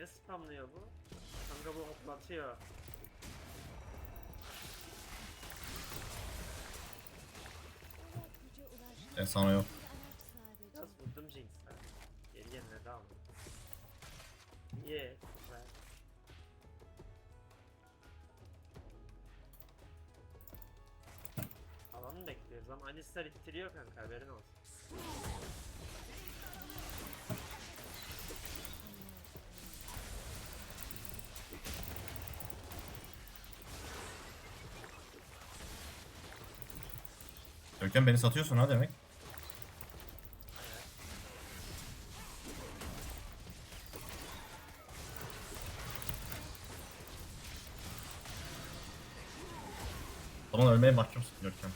Ne spamlıyor bu? Kanka bu hoplatıyor. E sana yok. Biraz vurdum Jinx'e. Geri yeniledi ama. Niye? Güzel. Alanı bekliyoruz ama Alistar ittiriyor kanka haberin olsun. Görkem beni satıyorsun ha demek. O zaman ölmeye mahkumsun Görkem.